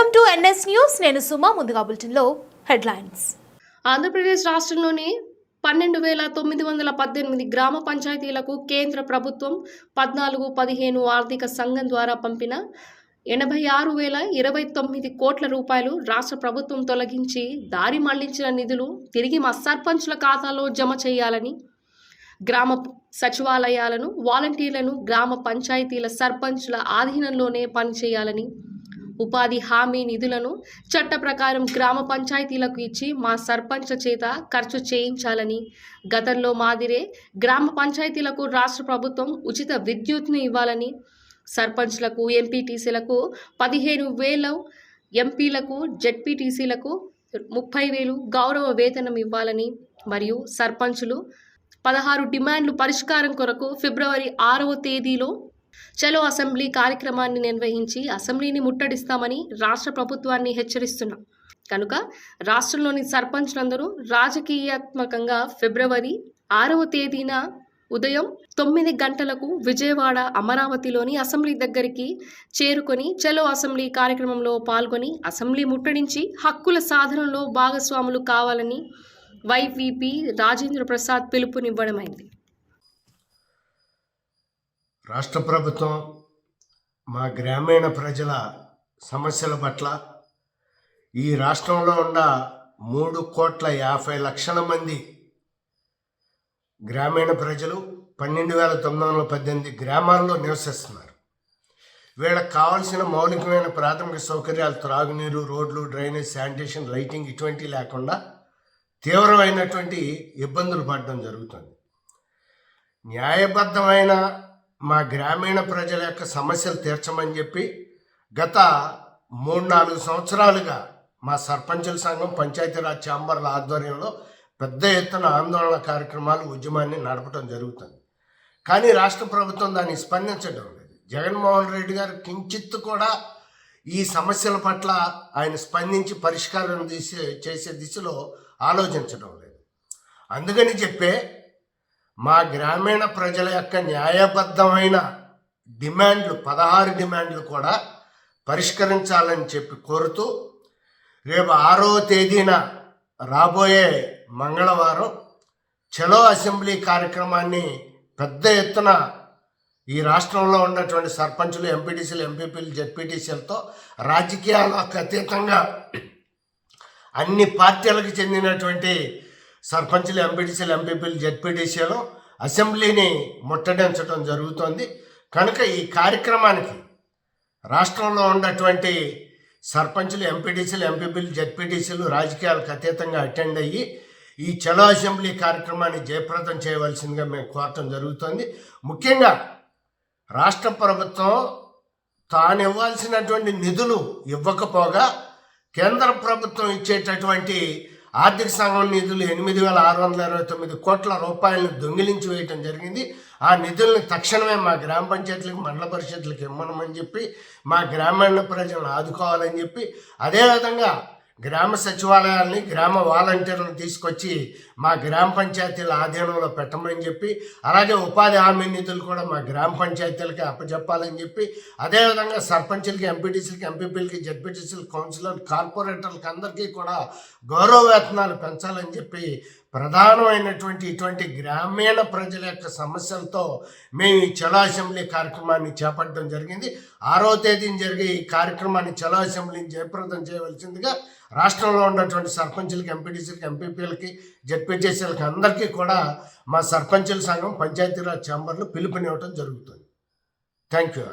Welcome to NS news. నేను సుమా ముందుగా బులెటిన్లో హెడ్లైన్స్. ఆంధ్రప్రదేశ్ రాష్ట్రంలోని పన్నెండు వేల తొమ్మిది వందల పద్దెనిమిది గ్రామ పంచాయతీలకు కేంద్ర ప్రభుత్వం పద్నాలుగు పదిహేను ఆర్థిక సంఘం ద్వారా పంపిన ఎనభై ఆరు వేల ఇరవై తొమ్మిది కోట్ల రూపాయలు రాష్ట్ర ప్రభుత్వం తొలగించి దారి మళ్ళించిన నిధులు తిరిగి మా సర్పంచ్ల ఖాతాలో జమ చేయాలని గ్రామ సచివాలయాలను వాలంటీర్లను గ్రామ పంచాయతీల సర్పంచుల ఆధీనంలోనే పనిచేయాలని ఉపాధి హామీ నిధులను చట్ట ప్రకారం గ్రామ పంచాయతీలకు ఇచ్చి మా సర్పంచ్ చేత ఖర్చు చేయించాలని. గతంలో మాదిరే గ్రామ పంచాయతీలకు రాష్ట్ర ప్రభుత్వం ఉచిత విద్యుత్ను ఇవ్వాలని. సర్పంచ్లకు ఎంపీటీసీలకు పదిహేను వేలు ఎంపీలకు జెడ్పీటీసీలకు ముప్పై వేలు గౌరవ వేతనం ఇవ్వాలని. మరియు సర్పంచులు పదహారు డిమాండ్లు పరిష్కారం కొరకు ఫిబ్రవరి ఆరవ తేదీలో చలో అసెంబ్లీ కార్యక్రమాన్ని నిర్వహించి అసెంబ్లీని ముట్టడిస్తామని రాష్ట్ర ప్రభుత్వాన్ని హెచ్చరిస్తున్నాం. కనుక రాష్ట్రంలోని సర్పంచ్లందరూ రాజకీయాత్మకంగా ఫిబ్రవరి ఆరవ తేదీన ఉదయం తొమ్మిది గంటలకు విజయవాడ అమరావతిలోని అసెంబ్లీ దగ్గరికి చేరుకొని చలో అసెంబ్లీ కార్యక్రమంలో పాల్గొని అసెంబ్లీ ముట్టడించి హక్కుల సాధనలో భాగస్వాములు కావాలని వైవిపి రాజేంద్ర ప్రసాద్ పిలుపునివ్వడమైంది. రాష్ట్ర ప్రభుత్వం మా గ్రామీణ ప్రజల సమస్యల పట్ల ఈ రాష్ట్రంలో ఉన్న మూడు కోట్ల యాభై లక్షల మంది గ్రామీణ ప్రజలు పన్నెండు వేల తొమ్మిది వందల పద్దెనిమిది గ్రామాల్లో నివసిస్తున్నారు. వీళ్ళకి కావాల్సిన మౌలికమైన ప్రాథమిక సౌకర్యాలు త్రాగునీరు రోడ్లు డ్రైనేజ్ శానిటేషన్ లైటింగ్ ఇటువంటివి లేకుండా తీవ్రమైనటువంటి ఇబ్బందులు పడడం జరుగుతుంది. న్యాయబద్ధమైన మా గ్రామీణ ప్రజల యొక్క సమస్యలు తీర్చమని చెప్పి గత మూడు నాలుగు సంవత్సరాలుగా మా సర్పంచుల సంఘం పంచాయతీరాజ్ ఛాంబర్ల ఆధ్వర్యంలో పెద్ద ఎత్తున ఆందోళన కార్యక్రమాలు ఉద్యమాన్ని నడపడం జరుగుతుంది. కానీ రాష్ట్ర ప్రభుత్వం దాన్ని స్పందించడం లేదు. జగన్మోహన్ రెడ్డి గారు కించిత్తు కూడా ఈ సమస్యల పట్ల ఆయన స్పందించి పరిష్కారం తీసే చేసే దిశలో ఆలోచించడం లేదు. అందుకని చెప్పే మా గ్రామీణ ప్రజల యొక్క న్యాయబద్ధమైన డిమాండ్లు పదహారు డిమాండ్లు కూడా పరిష్కరించాలని చెప్పి కోరుతూ రేపు ఆరో తేదీన రాబోయే మంగళవారం చలో అసెంబ్లీ కార్యక్రమాన్ని పెద్ద ఎత్తున ఈ రాష్ట్రంలో ఉన్నటువంటి సర్పంచులు ఎంపీటీసీలు ఎంపీపీలు జెడ్పీటీసీలతో రాజకీయాలకు అతీతంగా అన్ని పార్టీలకు చెందినటువంటి సర్పంచులు ఎంపీటీసీలు ఎంపీపీలు జెడ్పీటీసీలు అసెంబ్లీని ముట్టడించడం జరుగుతోంది. కనుక ఈ కార్యక్రమానికి రాష్ట్రంలో ఉన్నటువంటి సర్పంచులు ఎంపీటీసీలు ఎంపీపీలు జడ్పీటీసీలు రాజకీయాలకు అతీతంగా అటెండ్ అయ్యి ఈ చలో అసెంబ్లీ కార్యక్రమాన్ని జయప్రదం చేయవలసిందిగా మేము కోరటం జరుగుతోంది. ముఖ్యంగా రాష్ట్ర ప్రభుత్వం తాను ఇవ్వాల్సినటువంటి నిధులు ఇవ్వకపోగా కేంద్ర ప్రభుత్వం ఇచ్చేటటువంటి ఆర్థిక సంఘం నిధులు ఎనిమిది వేల ఆరు వందల ఇరవై తొమ్మిది కోట్ల రూపాయలను దొంగిలించి వేయటం జరిగింది. ఆ నిధుల్ని తక్షణమే మా గ్రామ పంచాయతీలకు మండల పరిషత్లకు ఇమ్మనమని చెప్పి మా గ్రామీణ ప్రజలను ఆదుకోవాలని చెప్పి అదేవిధంగా గ్రామ సచివాలయాల్ని గ్రామ వాలంటీర్లను తీసుకొచ్చి మా గ్రామ పంచాయతీల ఆధీనంలో పెట్టమని చెప్పి అలాగే ఉపాధి హామీ నిధులు కూడా మా గ్రామ పంచాయతీలకి అప్పచెప్పాలని చెప్పి అదేవిధంగా సర్పంచులకి ఎంపీటీసీలకి ఎంపీపీలకి జడ్పీటీసీలకి కౌన్సిలర్ కార్పొరేటర్లకి అందరికీ కూడా గౌరవ వేతనాలు పెంచాలని చెప్పి ప్రధానమైనటువంటి ఇటువంటి గ్రామీణ ప్రజల యొక్క సమస్యలతో మేము ఈ చలో అసెంబ్లీ కార్యక్రమాన్ని చేపట్టడం జరిగింది. ఆరో తేదీన జరిగే ఈ కార్యక్రమాన్ని చలో అసెంబ్లీని జయప్రదం చేయవలసిందిగా రాష్ట్రంలో ఉన్నటువంటి సర్పంచులకి ఎంపీటీసీలకి ఎంపీపీలకి జడ్పీటీసీలకి అందరికీ కూడా మా సర్పంచుల సంఘం పంచాయతీరాజ్ ఛాంబర్లు పిలుపునివ్వడం జరుగుతుంది. Thank you